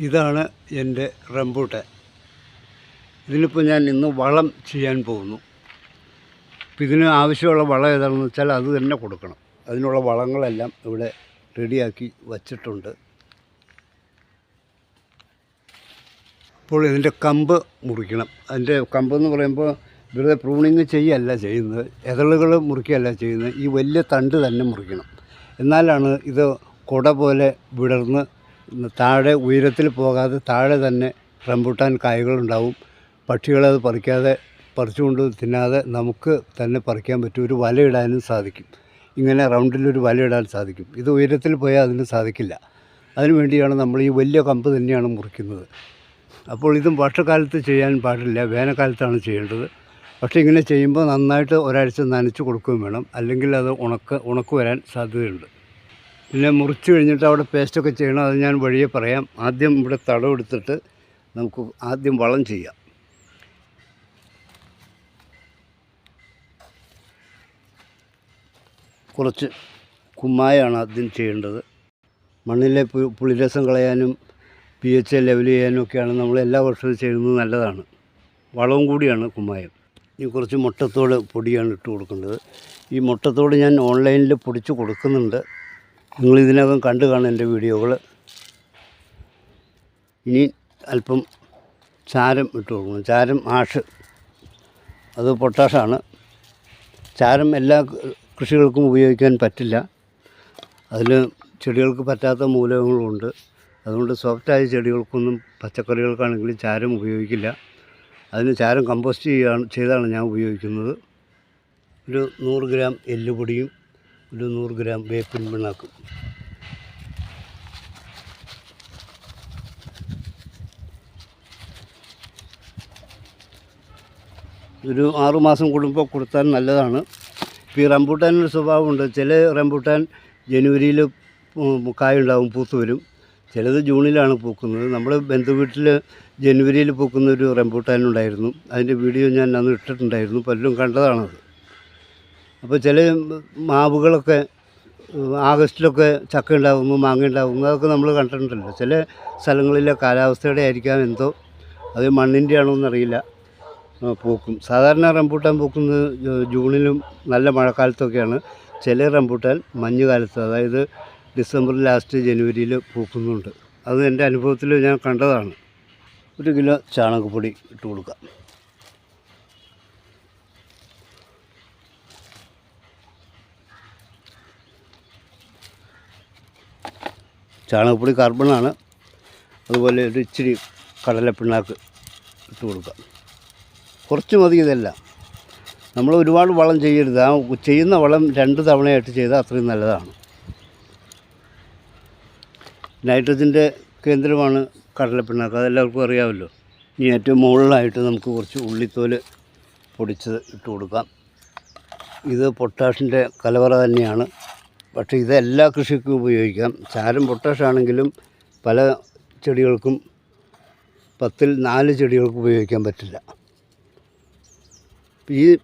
ഇതാണ് എന്റെ റംബൂട്ടാൻ. ഇതിനിപ്പോൾ ഞാൻ ഇന്ന് വളം ചെയ്യാൻ പോകുന്നു. അപ്പം ഇതിന് ആവശ്യമുള്ള വളം ഏതാണെന്ന് വെച്ചാൽ അത് തന്നെ കൊടുക്കണം. അതിനുള്ള വളങ്ങളെല്ലാം ഇവിടെ റെഡിയാക്കി വച്ചിട്ടുണ്ട്. അപ്പോൾ ഇതിന്റെ കമ്പ് മുറിക്കണം. അതിന്റെ കമ്പ് എന്ന് പറയുമ്പോൾ വെറുതെ പ്രൂണിങ് ചെയ്യല്ല ചെയ്യുന്നത് എതളുകൾ മുറിക്കുകയല്ല ചെയ്യുന്നത് ഈ വലിയ തണ്ട് തന്നെ മുറിക്കണം. എന്നാലാണ് ഇത് കുട പോലെ വിടർന്ന് താഴെ ഉയരത്തിൽ പോകാതെ താഴെ തന്നെ റംബൂട്ടാൻ കായകളുണ്ടാവും. പക്ഷികളത് പറിക്കാതെ പറിച്ചുകൊണ്ട് തിന്നാതെ നമുക്ക് തന്നെ പറിക്കാൻ പറ്റും. ഒരു വലയിടാനും സാധിക്കും. ഇങ്ങനെ റൗണ്ടിലൊരു വലയിടാൻ സാധിക്കും. ഇത് ഉയരത്തിൽ പോയാൽ അതിന് സാധിക്കില്ല. അതിനു വേണ്ടിയാണ് നമ്മൾ ഈ വലിയ കമ്പ് തന്നെയാണ് മുറിക്കുന്നത്. അപ്പോൾ ഇതും വർഷക്കാലത്ത് ചെയ്യാൻ പാടില്ല. വേനൽക്കാലത്താണ് ചെയ്യേണ്ടത്. പക്ഷേ ഇങ്ങനെ ചെയ്യുമ്പോൾ നന്നായിട്ട് ഒരാഴ്ച നനച്ച് കൊടുക്കുകയും വേണം. അല്ലെങ്കിൽ അത് ഉണക്ക് ഉണക്ക് വരാൻ സാധ്യതയുണ്ട്. പിന്നെ മുറിച്ച് കഴിഞ്ഞിട്ട് അവിടെ പേസ്റ്റൊക്കെ ചെയ്യണം അത് ഞാൻ വഴിയെ പറയാം. ആദ്യം ഇവിടെ തടം എടുത്തിട്ട് നമുക്ക് ആദ്യം വളം ചെയ്യാം. കുറച്ച് കുമ്മായാണ് ആദ്യം ചെയ്യേണ്ടത്. മണ്ണിലെ പുളിരസം കളയാനും പി എച്ച് ലെവൽ ചെയ്യാനും ഒക്കെയാണ് നമ്മൾ എല്ലാ വർഷവും ചെയ്യുന്നത് നല്ലതാണ്. വളവും കൂടിയാണ് കുമ്മായം. ഇനി കുറച്ച് മുട്ടത്തോട് പൊടിയാണ് ഇട്ട് കൊടുക്കേണ്ടത്. ഈ മുട്ടത്തോട് ഞാൻ ഓൺലൈനിൽ പൊടിച്ച് കൊടുക്കുന്നുണ്ട്. നിങ്ങൾ ഇതിനകം കണ്ടു കാണും എന്റെ വീഡിയോകൾ ഇനി അല്പം ചാരം ഇട്ട് കൊടുക്കണം. ചാരം ആഷ് അത് പൊട്ടാഷാണ്. ചാരം എല്ലാ കൃഷികൾക്കും ഉപയോഗിക്കാൻ പറ്റില്ല. അതിൽ ചെടികൾക്ക് പറ്റാത്ത മൂലകങ്ങളുണ്ട്. അതുകൊണ്ട് സോഫ്റ്റായ ചെടികൾക്കൊന്നും പച്ചക്കറികൾക്കാണെങ്കിലും ചാരം ഉപയോഗിക്കില്ല. അതിന് ചാരം കമ്പോസ്റ്റ് ചെയ്യാണ് ചെയ്താണ് ഞാൻ ഉപയോഗിക്കുന്നത്. ഒരു നൂറ് ഗ്രാം എല്ലുപൊടിയും ഒരു നൂറ് ഗ്രാം വേപ്പിൻ പിണ്ണാക്കും. ഒരു ആറുമാസം കൂടുമ്പോൾ കൊടുത്താൽ നല്ലതാണ്. ഇപ്പോൾ ഈ റംബൂട്ടാനൊരു സ്വഭാവമുണ്ട്. ചില റംബൂട്ടാൻ ജനുവരിയിൽ കായുണ്ടാവും പൂത്ത് വരും. ചിലത് ജൂണിലാണ് പൂക്കുന്നത്. നമ്മൾ ബന്ധുവീട്ടിൽ ജനുവരിയിൽ പൂക്കുന്ന ഒരു റംബൂട്ടാൻ ഉണ്ടായിരുന്നു അതിന്റെ വീഡിയോ ഞാൻ അന്ന് ഇട്ടിട്ടുണ്ടായിരുന്നു. പലരും കണ്ടതാണത്. അപ്പോൾ ചില മാവുകളൊക്കെ ആഗസ്റ്റിലൊക്കെ ചക്ക ഉണ്ടാകുന്നു മാങ്ങ ഉണ്ടാവും അതൊക്കെ നമ്മൾ കണ്ടിട്ടുണ്ടല്ലോ. ചില സ്ഥലങ്ങളിലെ കാലാവസ്ഥയുടെ ആയിരിക്കാം എന്തോ. അത് മണ്ണിന്റെ ആണോ എന്നറിയില്ല പൂക്കും. സാധാരണ റംബൂട്ടാൻ പൂക്കുന്നത് ജൂണിലും നല്ല മഴക്കാലത്തൊക്കെയാണ് ചില റംബൂട്ടാൻ മഞ്ഞുകാലത്ത് അതായത് ഡിസംബർ ലാസ്റ്റ് ജനുവരിയിൽ പൂക്കുന്നുണ്ട്. അത് എന്റെ അനുഭവത്തിൽ ഞാൻ കണ്ടതാണ്. ഒരു കിലോ ചാണകപ്പൊടി ഇട്ട് കൊടുക്കാം. ചാണകപ്പൊടി കാർബണാണ്. അതുപോലെ ഒരു ഇച്ചിരി കടലപ്പിണ്ണാക്ക് ഇട്ട് കൊടുക്കാം കുറച്ച് മതി ഇതെല്ലാം. നമ്മൾ ഒരുപാട് വളം ചെയ്യരുത്. ആ ചെയ്യുന്ന വളം രണ്ട് തവണയായിട്ട് ചെയ്താൽ അത്രയും നല്ലതാണ്. നൈട്രജന്റെ കേന്ദ്രമാണ് കടലപ്പിണ്ണാക്ക്. അതെല്ലാവർക്കും അറിയാമല്ലോ. ഇനി ഏറ്റവും മുകളിലായിട്ട് നമുക്ക് കുറച്ച് ഉള്ളിത്തോൽ പൊടിച്ചത് ഇട്ട് കൊടുക്കാം. ഇത് പൊട്ടാഷിന്റെ കലവറ തന്നെയാണ്. പക്ഷേ ഇത് എല്ലാ കൃഷിക്കും ഉപയോഗിക്കാം. ചാരം പൊട്ടാഷാണെങ്കിലും പല ചെടികൾക്കും പത്തിൽ നാല് ചെടികൾക്ക് ഉപയോഗിക്കാൻ പറ്റില്ല. ഈ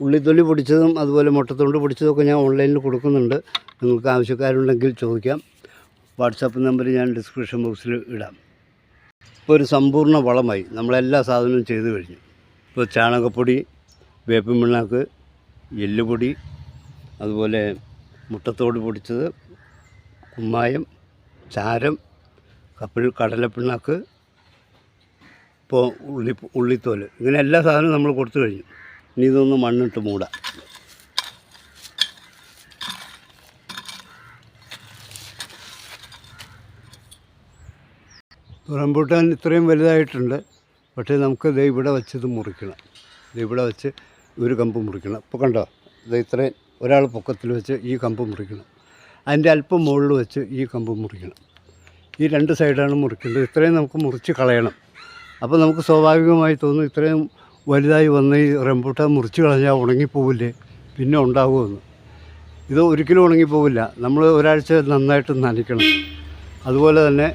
ഉള്ളിത്തൊലി പൊടിച്ചതും അതുപോലെ മുട്ടത്തൊണ്ട് പൊടിച്ചതൊക്കെ ഞാൻ ഓൺലൈനിൽ കൊടുക്കുന്നുണ്ട്. നിങ്ങൾക്ക് ആവശ്യക്കാരുണ്ടെങ്കിൽ ചോദിക്കാം. വാട്സാപ്പ് നമ്പർ ഞാൻ ഡിസ്ക്രിപ്ഷൻ ബോക്സിൽ ഇടാം. ഇപ്പോൾ ഒരു സമ്പൂർണ വളമായി. നമ്മളെല്ലാ സാധനവും ചെയ്തു കഴിഞ്ഞു. ഇപ്പോൾ ചാണകപ്പൊടി വേപ്പിൻ പിണ്ണാക്ക് എല്ലുപൊടി അതുപോലെ മുട്ടത്തോട് പൊടിച്ചത് കുമ്മായം ചാരം കപ്പിൾ കടലപ്പിണ്ണാക്ക് ഇപ്പോൾ ഉള്ളി ഉള്ളിത്തോൽ. ഇങ്ങനെ എല്ലാ സാധനവും നമ്മൾ കൊടുത്തു കഴിഞ്ഞു. ഇനി ഇതൊന്ന് മണ്ണിട്ട് മൂടാം. റംബൂട്ടാൻ ഇത്രയും വലുതായിട്ടുണ്ട്. പക്ഷേ നമുക്ക് ദേ ഇവിടെ വെച്ച് മുറിക്കണം. ദേ ഇവിടെ വെച്ച് ഒരു കമ്പ് മുറിക്കണം. ഇപ്പോൾ കണ്ടോ? ഇത് ഇത്രയും ഒരാൾ പൊക്കത്തിൽ വെച്ച് ഈ കമ്പ് മുറിക്കണം. അതിന്റെ അല്പം മുകളിൽ വെച്ച് ഈ കമ്പ് മുറിക്കണം. ഈ രണ്ട് സൈഡാണ് മുറിക്കേണ്ടത്. ഇത്രയും നമുക്ക് മുറിച്ച് കളയണം. അപ്പോൾ നമുക്ക് സ്വാഭാവികമായി തോന്നും ഇത്രയും വലുതായി വന്ന് ഈ റംബൂട്ടാൻ മുറിച്ച് കളഞ്ഞാൽ ഉണങ്ങിപ്പോവില്ലേ? പിന്നെ ഉണ്ടാകുമെന്ന് ഇത് ഒരിക്കലും ഉണങ്ങിപ്പോവില്ല. നമ്മൾ ഒരാഴ്ച നന്നായിട്ട് നനയ്ക്കണം. അതുപോലെ തന്നെ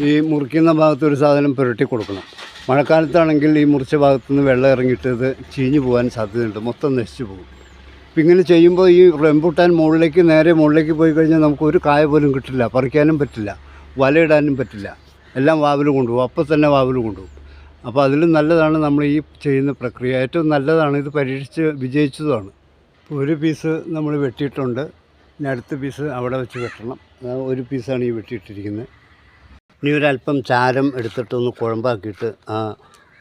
ഈ മുറിക്കുന്ന ഭാഗത്ത് ഒരു സാധനം പുരട്ടി കൊടുക്കണം. മഴക്കാലത്താണെങ്കിൽ ഈ മുറിച്ച ഭാഗത്തുനിന്ന് വെള്ളം ഇറങ്ങിയിട്ട് ഇത് ചീഞ്ഞു പോകാൻ സാധ്യതയുണ്ട്. മൊത്തം നശിച്ചു പോകും. അപ്പം ഇങ്ങനെ ചെയ്യുമ്പോൾ ഈ റംബൂട്ടാൻ മുകളിലേക്ക് നേരെ മുകളിലേക്ക് പോയി കഴിഞ്ഞാൽ നമുക്ക് ഒരു കായ പോലും കിട്ടില്ല. പറിക്കാനും പറ്റില്ല. വലയിടാനും പറ്റില്ല. എല്ലാം വാവിൽ കൊണ്ടുപോകും. അപ്പം തന്നെ വാവിൽ കൊണ്ടുപോകും. അപ്പോൾ അതിലും നല്ലതാണ് നമ്മൾ ഈ ചെയ്യുന്ന പ്രക്രിയ. ഏറ്റവും നല്ലതാണ് ഇത് പരീക്ഷിച്ച് വിജയിച്ചതുമാണ്. ഒരു പീസ് നമ്മൾ വെട്ടിയിട്ടുണ്ട്. ഇനി അടുത്ത പീസ് അവിടെ വെച്ച് വെട്ടണം. ഒരു പീസാണ് ഈ വെട്ടിയിട്ടിരിക്കുന്നത്. ഇനി ഒരല്പം ചാരം എടുത്തിട്ടൊന്ന് കുഴമ്പാക്കിയിട്ട് ആ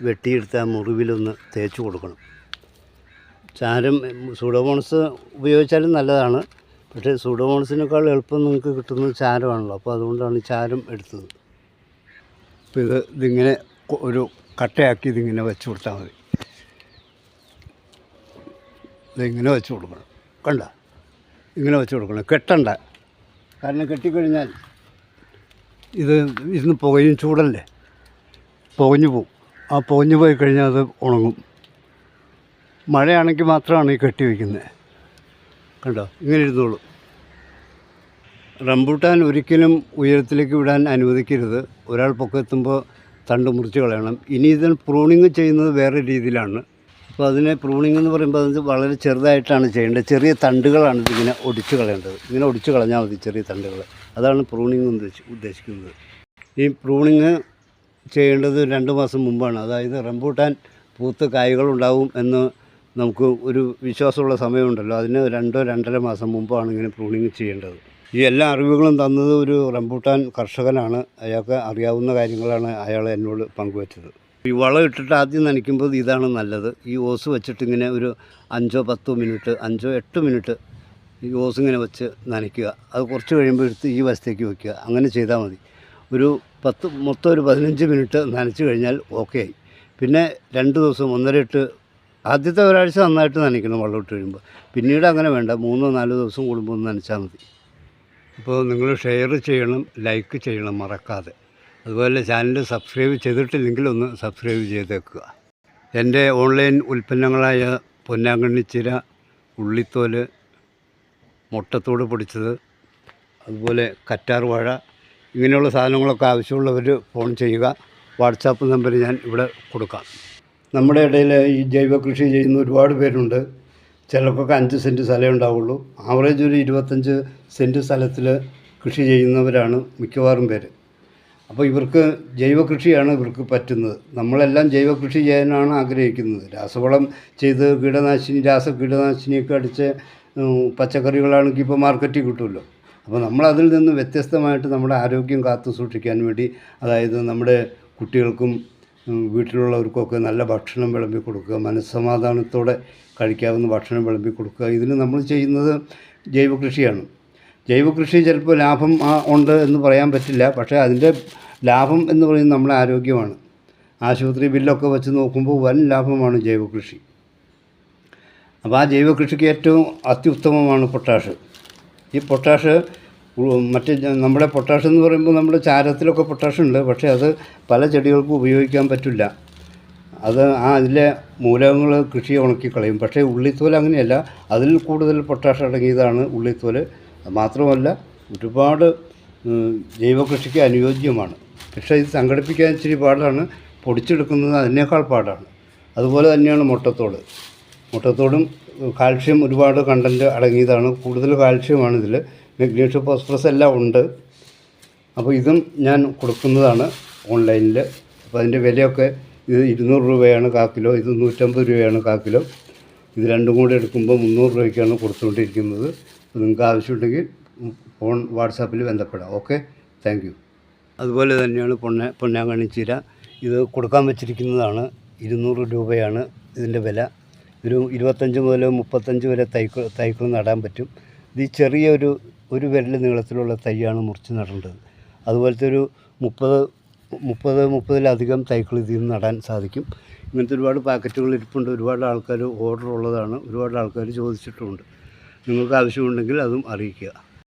വെട്ടിയെടുത്ത് ആ മുറിവിലൊന്ന് തേച്ച് കൊടുക്കണം. ചാരം സൂഡോമോണസ് ഉപയോഗിച്ചാലും നല്ലതാണ്. പക്ഷേ സൂഡോമോണസിനേക്കാൾ എളുപ്പം നിങ്ങൾക്ക് കിട്ടുന്നത് ചാരമാണല്ലോ. അപ്പോൾ അതുകൊണ്ടാണ് ഈ ചാരം എടുത്തത്. അപ്പോൾ ഇത് ഇതിങ്ങനെ ഒരു കട്ടയാക്കി ഇതിങ്ങനെ വെച്ച് കൊടുത്താൽ മതി. ഇതിങ്ങനെ വെച്ച് കൊടുക്കണം. കണ്ട? ഇങ്ങനെ വെച്ച് കൊടുക്കണം. കെട്ടണ്ട. കാരണം കെട്ടിക്കഴിഞ്ഞാൽ ഇത് ഇരുന്ന് പുകയും ചൂടല്ലേ? പുകഞ്ഞു പോവും. ആ പുകഞ്ഞു പോയി കഴിഞ്ഞാൽ അത് ഉണങ്ങും. മഴയാണെങ്കിൽ മാത്രമാണ് ഈ കെട്ടി വയ്ക്കുന്നത് കണ്ടോ? ഇങ്ങനെ ഇരുന്നോളൂ. റംബൂട്ടാൻ ഒരിക്കലും ഉയരത്തിലേക്ക് വിടാൻ അനുവദിക്കരുത്. ഒരാൾ പൊക്കെത്തുമ്പോൾ തണ്ട് മുറിച്ച് കളയണം. ഇനി ഇതിന് പ്രൂണിങ് ചെയ്യുന്നത് വേറെ രീതിയിലാണ്. അപ്പോൾ അതിനെ പ്രൂണിങ് എന്ന് പറയുമ്പോൾ അത് വളരെ ചെറുതായിട്ടാണ് ചെയ്യേണ്ടത്. ചെറിയ തണ്ടുകളാണ് ഇതിങ്ങനെ ഒടിച്ച് കളയേണ്ടത്. ഇങ്ങനെ ഒടിച്ച് കളഞ്ഞാൽ മതി ചെറിയ തണ്ടുകൾ. അതാണ് പ്രൂണിങ് എന്ന് ഉദ്ദേശിക്കുന്നത്. ഈ പ്രൂണിങ് ചെയ്യേണ്ടത് രണ്ട് മാസം മുമ്പാണ്. അതായത് റംബൂട്ടാൻ പൂത്ത് കായ്കളുണ്ടാവും എന്ന് നമുക്ക് ഒരു വിശ്വാസമുള്ള സമയമുണ്ടല്ലോ. അതിന് രണ്ടോ രണ്ടര മാസം മുമ്പാണ് ഇങ്ങനെ പ്രൂണിങ് ചെയ്യേണ്ടത്. ഈ എല്ലാ അറിവുകളും തന്നത് ഒരു റംബൂട്ടാൻ കർഷകനാണ്. അയാൾക്ക് അറിയാവുന്ന കാര്യങ്ങളാണ് അയാൾ എന്നോട് പങ്കുവച്ചത്. ഈ വളം ഇട്ടിട്ട് ആദ്യം നനയ്ക്കുമ്പോൾ ഇതാണ് നല്ലത്. ഈ ഓസ് വെച്ചിട്ട് ഇങ്ങനെ ഒരു അഞ്ചോ പത്തോ മിനിറ്റ് അഞ്ചോ എട്ട് മിനിറ്റ് ഈ ഓസ് ഇങ്ങനെ വെച്ച് നനയ്ക്കുക. അത് കുറച്ച് കഴിയുമ്പോൾ എടുത്ത് ഈ വശത്തേക്ക് വയ്ക്കുക അങ്ങനെ ചെയ്താൽ മതി. ഒരു പത്ത് മൊത്തം ഒരു പതിനഞ്ച് മിനിറ്റ് നനച്ച് കഴിഞ്ഞാൽ ഓക്കെ ആയി. പിന്നെ രണ്ട് ദിവസം ഒന്നര ഇട്ട് ആദ്യത്തെ ഒരാഴ്ച നന്നായിട്ട് നനയ്ക്കണം വെള്ളം ഇട്ട് കഴിയുമ്പോൾ പിന്നീട് അങ്ങനെ വേണ്ട. മൂന്നോ നാലോ ദിവസം കൂടുമ്പോൾ ഒന്ന് നനച്ചാൽ മതി. അപ്പോൾ നിങ്ങൾ ഷെയർ ചെയ്യണം ലൈക്ക് ചെയ്യണം മറക്കാതെ. അതുപോലെ ചാനൽ സബ്സ്ക്രൈബ് ചെയ്തിട്ടില്ലെങ്കിൽ ഒന്ന് സബ്സ്ക്രൈബ് ചെയ്തേക്കുക. എന്റെ ഓൺലൈൻ ഉൽപ്പന്നങ്ങളായ പൊന്നാങ്കണ്ണിച്ചിര ഉള്ളിത്തോൽ മുട്ടത്തോട് പൊടിച്ചത് അതുപോലെ കറ്റാർ വാഴ ഇങ്ങനെയുള്ള സാധനങ്ങളൊക്കെ ആവശ്യമുള്ളവർ ഫോൺ ചെയ്യുക. വാട്സാപ്പ് നമ്പർ ഞാൻ ഇവിടെ കൊടുക്കാം. നമ്മുടെ ഇടയിൽ ഈ ജൈവ കൃഷി ചെയ്യുന്ന ഒരുപാട് പേരുണ്ട്. ചിലർക്കൊക്കെ അഞ്ച് സെന്റ് സ്ഥലമേ ഉണ്ടാവുള്ളൂ. ആവറേജ് ഒരു ഇരുപത്തഞ്ച് സെന്റ് സ്ഥലത്തിൽ കൃഷി ചെയ്യുന്നവരാണ് മിക്കവാറും പേര്. അപ്പോൾ ഇവർക്ക് ജൈവ കൃഷിയാണ് ഇവർക്ക് പറ്റുന്നത്. നമ്മളെല്ലാം ജൈവ കൃഷി ചെയ്യാനാണ് ആഗ്രഹിക്കുന്നത്. രാസവളം ചെയ്ത് കീടനാശിനി രാസ കീടനാശിനിയൊക്കെ അടിച്ച് പച്ചക്കറികളാണെങ്കിൽ ഇപ്പോൾ മാർക്കറ്റിൽ കിട്ടുമല്ലോ. അപ്പോൾ നമ്മൾ നിന്ന് വ്യത്യസ്തമായിട്ട് നമ്മുടെ ആരോഗ്യം കാത്തു സൂക്ഷിക്കാൻ വേണ്ടി അതായത് നമ്മുടെ കുട്ടികൾക്കും വീട്ടിലുള്ളവർക്കൊക്കെ നല്ല ഭക്ഷണം വിളമ്പി കൊടുക്കുക മനസ്സമാധാനത്തോടെ കഴിക്കാവുന്ന ഭക്ഷണം വിളമ്പി കൊടുക്കുക. ഇതിന് നമ്മൾ ചെയ്യുന്നത് ജൈവ കൃഷിയാണ് ജൈവ കൃഷി ചിലപ്പോൾ ലാഭം ഉണ്ട് എന്ന് പറയാൻ പറ്റില്ല. പക്ഷേ അതിന്റെ ലാഭം എന്ന് പറയുന്നത് നമ്മുടെ ആരോഗ്യമാണ്. ആശുപത്രി ബില്ലൊക്കെ വെച്ച് നോക്കുമ്പോൾ വൻ ലാഭമാണ് ജൈവ കൃഷി അപ്പോൾ ആ ജൈവ കൃഷിക്ക് ഏറ്റവും അത്യുത്തമമാണ് പൊട്ടാഷ്. ഈ പൊട്ടാഷ് മറ്റ് നമ്മുടെ പൊട്ടാഷ് എന്ന് പറയുമ്പോൾ നമ്മുടെ ചാരത്തിലൊക്കെ പൊട്ടാഷ് ഉണ്ട്. പക്ഷേ അത് പല ചെടികൾക്കും ഉപയോഗിക്കാൻ പറ്റില്ല. അത് ആ അതിലെ മൂലകങ്ങൾ കൃഷിയെ ഉണക്കിക്കളയും. പക്ഷേ ഉള്ളിത്തോൽ അങ്ങനെയല്ല. അതിൽ കൂടുതൽ പൊട്ടാഷ് അടങ്ങിയതാണ് ഉള്ളിത്തോൽ മാത്രമല്ല ഒരുപാട് ജൈവ കൃഷിക്ക് അനുയോജ്യമാണ്. പക്ഷേ ഇത് സംഘടിപ്പിക്കാൻ ഇച്ചിരി പാടാണ്. പൊടിച്ചെടുക്കുന്നത് അതിനേക്കാൾ പാടാണ്. അതുപോലെ തന്നെയാണ് മുട്ടത്തോട്. മുട്ടത്തോടും കാൽഷ്യം ഒരുപാട് കണ്ടന്റ് അടങ്ങിയതാണ്. കൂടുതൽ കാൽഷ്യമാണ് ഇതിൽ മെഗ്നീഷ്യം ഫോസ്ഫറസ് എല്ലാം ഉണ്ട്. അപ്പോൾ ഇതും ഞാൻ കൊടുക്കുന്നതാണ് ഓൺലൈനിൽ അപ്പോൾ അതിന്റെ വിലയൊക്കെ ഇത് ഇരുന്നൂറ് രൂപയാണ് കാക്കിലോ കിലോ ഇത് നൂറ്റമ്പത് രൂപയാണ് കാക്കിലോ കിലോ. ഇത് രണ്ടും കൂടി എടുക്കുമ്പോൾ മുന്നൂറ് രൂപയ്ക്കാണ് കൊടുത്തുകൊണ്ടിരിക്കുന്നത്. നിങ്ങൾക്ക് ആവശ്യമുണ്ടെങ്കിൽ ഫോൺ വാട്സാപ്പിൽ ബന്ധപ്പെടാം. ഓക്കെ? Thank you. അതുപോലെ തന്നെയാണ് പൊന്ന പൊന്നാങ്കണ്ണിച്ചീര ഇത് കൊടുക്കാൻ വെച്ചിരിക്കുന്നതാണ് ഇരുന്നൂറ് രൂപയാണ് ഇതിന്റെ വില. ഒരു ഇരുപത്തഞ്ച് മുതൽ മുപ്പത്തഞ്ച് വരെ തൈക്കൾ തൈക്കൾ നടാൻ പറ്റും. ഇത് ചെറിയൊരു ഒരു വിരൽ നീളത്തിലുള്ള തൈയാണ് മുറിച്ച് നടേണ്ടത്. അതുപോലത്തെ ഒരു മുപ്പത് മുപ്പത് മുപ്പതിലധികം തൈകൾ ഇതിൽ നിന്ന് നടാൻ സാധിക്കും. ഇങ്ങനത്തെ ഒരുപാട് പാക്കറ്റുകൾ ഇരിപ്പുണ്ട്. ഒരുപാട് ആൾക്കാർ ഓർഡർ ഉള്ളതാണ്. ഒരുപാട് ആൾക്കാർ ചോദിച്ചിട്ടുമുണ്ട്. നിങ്ങൾക്ക് ആവശ്യമുണ്ടെങ്കിൽ അതും അറിയിക്കുക.